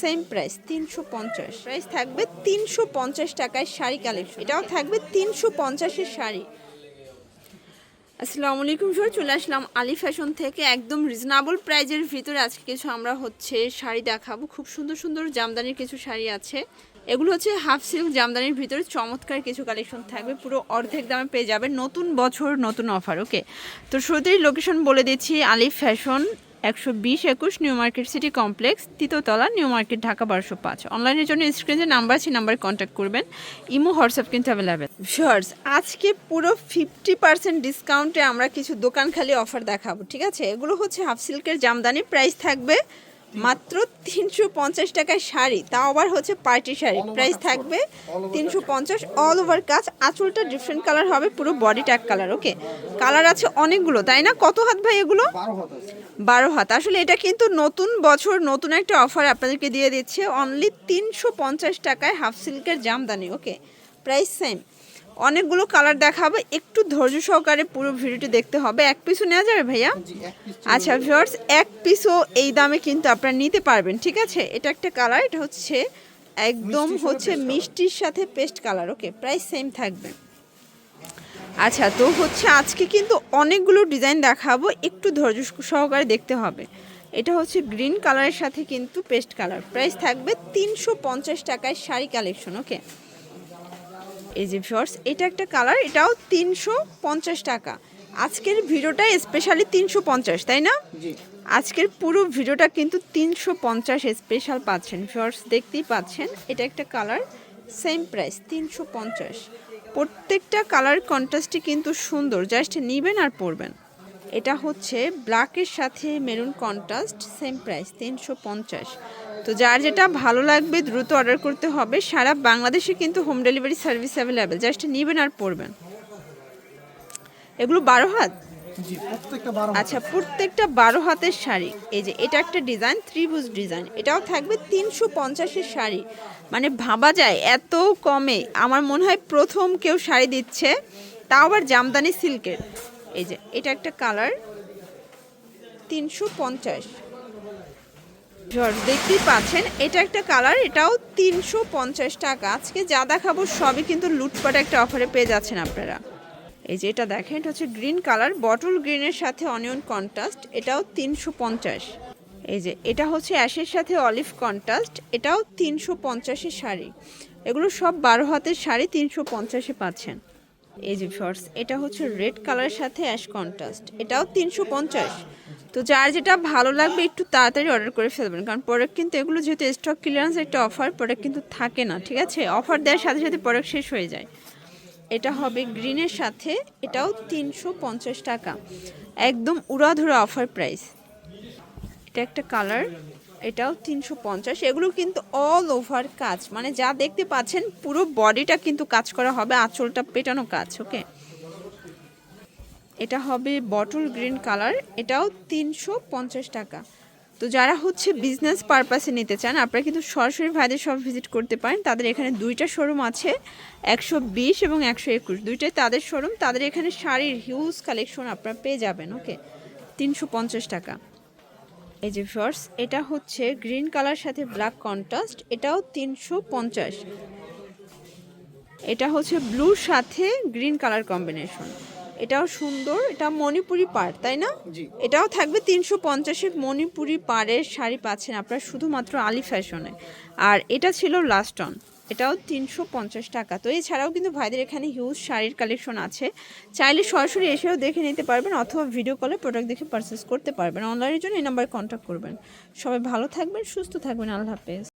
Same price তিনশো পঞ্চাশ। Price থাকবে তিনশো পঞ্চাশ টাকায় শাড়ি কালেকশন এটাও থাকবে তিনশো পঞ্চাশের শাড়ি। আসসালামু আলাইকুম স্যার চলে আসলাম আলি ফ্যাশন থেকে। একদম রিজনেবল প্রাইজের ভিতরে আজকে কিছু আমরা হচ্ছে শাড়ি দেখাবো। খুব সুন্দর সুন্দর জামদানির কিছু শাড়ি আছে। এগুলো হচ্ছে হাফ সিল্ক জামদানির ভিতরে চমৎকার কিছু কালেকশন থাকবে। পুরো অর্ধেক দামে পেয়ে যাবে নতুন বছর, নতুন অফার ওকে তো শুরুতেই লোকেশন বলে দিচ্ছি, আলি ফ্যাশন একশো বিশ একুশ নিউ মার্কেট সিটি কমপ্লেক্স তৃতীয়তলা নিউ মার্কেট, ঢাকা বারোশো পাঁচ। অনলাইনের জন্য স্ক্রিনে নাম্বার আছে নাম্বারে কন্ট্যাক্ট করবেন। ইমো, হোয়াটসঅ্যাপ কিন্তু অ্যাভেলেবেল ভিউয়ার্স আজকে পুরো ফিফটি পার্সেন্ট ডিসকাউন্টে আমরা কিছু দোকান খালি অফার দেখাবো, ঠিক আছে? এগুলো হচ্ছে হাফ সিল্কের জামদানি প্রাইস থাকবে মাত্র তিনশো পঞ্চাশ টাকায় শাড়ি তাও আবার হচ্ছে পার্টি শাড়ি। প্রাইস থাকবে তিনশো পঞ্চাশ অল ওভার কাজ। আঁচলটা ডিফারেন্ট কালার হবে পুরো body tag colour okay colour আছে অনেকগুলো তাই না? কত হাত ভাই এগুলো? বারো হাত বারো হাত। আসলে এটা কিন্তু নতুন বছর নতুন একটা অফার আপনাদেরকে দিয়ে দিচ্ছে। অনলি তিনশো পঞ্চাশ টাকায় হাফ সিল্কের জামদানি ওকে প্রাইস সেম অনেকগুলো কালার দেখাবো। একটু ধৈর্য সহকারে পুরো ভিডিওটি দেখতে হবে। এক পিসও নেওয়া যাবে ভাইয়া? আচ্ছা ভিউয়ার্স এক পিসও এই দামে কিন্তু আপনারা নিতে পারবেন ঠিক আছে? এটা একটা কালার এটা হচ্ছে একদম হচ্ছে মিষ্টির সাথে paste colour okay? Price same থাকবে। আচ্ছা তো হচ্ছে আজকে কিন্তু অনেকগুলো ডিজাইন দেখাবো একটু ধৈর্য সহকারে দেখতে হবে। এটা হচ্ছে গ্রিন কালারের সাথে কিন্তু পেস্ট কালার। প্রাইস থাকবে তিনশো পঞ্চাশ টাকায় শাড়ি কালেকশন ওকে? এই যে শর্টস এটা একটা কালার এটাও তিনশো পঞ্চাশ টাকা। আজকের ভিডিওটা স্পেশালি তিনশো পঞ্চাশ তাই না? আজকের পুরো ভিডিওটা কিন্তু তিনশো পঞ্চাশ স্পেশাল পাচ্ছেন। শর্টস দেখতেই পাচ্ছেন এটা একটা কালার সেম প্রাইস তিনশো পঞ্চাশ। প্রত্যেকটা কালার কন্ট্রাস্টই কিন্তু সুন্দর জাস্ট নিবেন আর পরবেন। এটা হচ্ছে ব্ল্যাকের সাথে মেরুন কন্ট্রাস্ট সেম প্রাইস তিনশো পঞ্চাশ। তো যার যেটা ভালো লাগবে দ্রুত অর্ডার করতে হবে। সারা বাংলাদেশে কিন্তু home delivery service available just নেবেন আর পরবেন। এগুলো বারো হাত? আচ্ছা প্রত্যেকটা বারো হাতের শাড়ি। এই যে এটা একটা ডিজাইন ত্রিভুজ ডিজাইন এটাও থাকবে তিনশো পঞ্চাশের শাড়ি। মানে ভাবা যায় এত কমে। আমার মনে হয় প্রথম কেউ শাড়ি দিচ্ছে তাও আবার জামদানি সিল্কের। এই যে এটা একটা কালার তিনশো পঞ্চাশ। দেখতেই পাচ্ছেন, এটা একটা কালার, এটাও তিনশো পঞ্চাশ টাকা। আজকে যা দেখাবো সবই কিন্তু লুটপাট একটা অফারে পেয়ে যাচ্ছেন আপনারা। এই যে এটা দেখেন, এটা হচ্ছে গ্রিন কালার, বটল গ্রিনের সাথে অনিয়ন কন্ট্রাস্ট, এটাও তিনশো পঞ্চাশ। এই যে এটা হচ্ছে অ্যাশের সাথে অলিভ কন্ট্রাস্ট, এটাও তিনশো পঞ্চাশের শাড়ি। এগুলো সব বারো হাতের শাড়ি, তিনশো পঞ্চাশে পাচ্ছেন। এই যে শর্টস এটা হচ্ছে রেড কালারের সাথে অ্যাশ কন্ট্রাস্ট এটাও তিনশো পঞ্চাশ। তো যার যেটা ভালো লাগবে একটু তাড়াতাড়ি অর্ডার করে ফেলবেন, কারণ প্রোডাক্ট কিন্তু এগুলো যেহেতু স্টক ক্লিয়ারেন্স একটা অফার প্রোডাক্ট কিন্তু থাকে না, ঠিক আছে? অফার দেওয়ার সাথে সাথে প্রোডাক্ট শেষ হয়ে যায়। এটা হবে গ্রিনের সাথে, এটাও তিনশো পঞ্চাশ টাকা। একদম উড়াধুরা অফার প্রাইস এটা একটা কালার এটাও তিনশো পঞ্চাশ। এগুলো কিন্তু অল ওভার কাজ। মানে যা দেখতে পাচ্ছেন, পুরো বডিটা কিন্তু কাজ করা হবে, আঁচলটা পেটানো কাজ ওকে এটা হবে বটল গ্রিন কালার এটাও তিনশো পঞ্চাশ টাকা। তো যারা হচ্ছে বিজনেস পারপাসে নিতে চান, আপনারা কিন্তু সরাসরি ভাইদের সব ভিজিট করতে পারেন। তাদের এখানে দুইটা শোরুম আছে, একশো বিশ এবং একশো একুশ। দুইটাই তাদের শোরুম তাদের এখানে শাড়ির হিউজ কালেকশন আপনারা পেয়ে যাবেন ওকে তিনশো পঞ্চাশ টাকা। এই যে ফর্স এটা হচ্ছে গ্রিন কালার সাথে ব্ল্যাক কন্ট্রাস্ট এটাও তিনশো পঞ্চাশ। এটা হচ্ছে ব্লুর সাথে গ্রিন কালার কম্বিনেশন। এটাও সুন্দর এটা মণিপুরি পাড় তাই না? এটাও থাকবে তিনশো পঞ্চাশের মণিপুরি পাড়ের শাড়ি পাচ্ছেন আপনারা শুধুমাত্র আলি ফ্যাশনে। আর এটা ছিল লাস্ট অন। এটাও তিনশো পঞ্চাশ টাকা। তো এছাড়াও কিন্তু ভাইদের এখানে হিউজ শাড়ির কালেকশন আছে। চাইলে সরাসরি এসেও দেখে নিতে পারবেন অথবা ভিডিও কলে প্রোডাক্ট দেখে পারচেস করতে পারবেন। অনলাইনের জন্য এই নাম্বারে কন্ট্যাক্ট করবেন। সবাই ভালো থাকবেন, সুস্থ থাকবেন। আল্লাহ হাফেজ।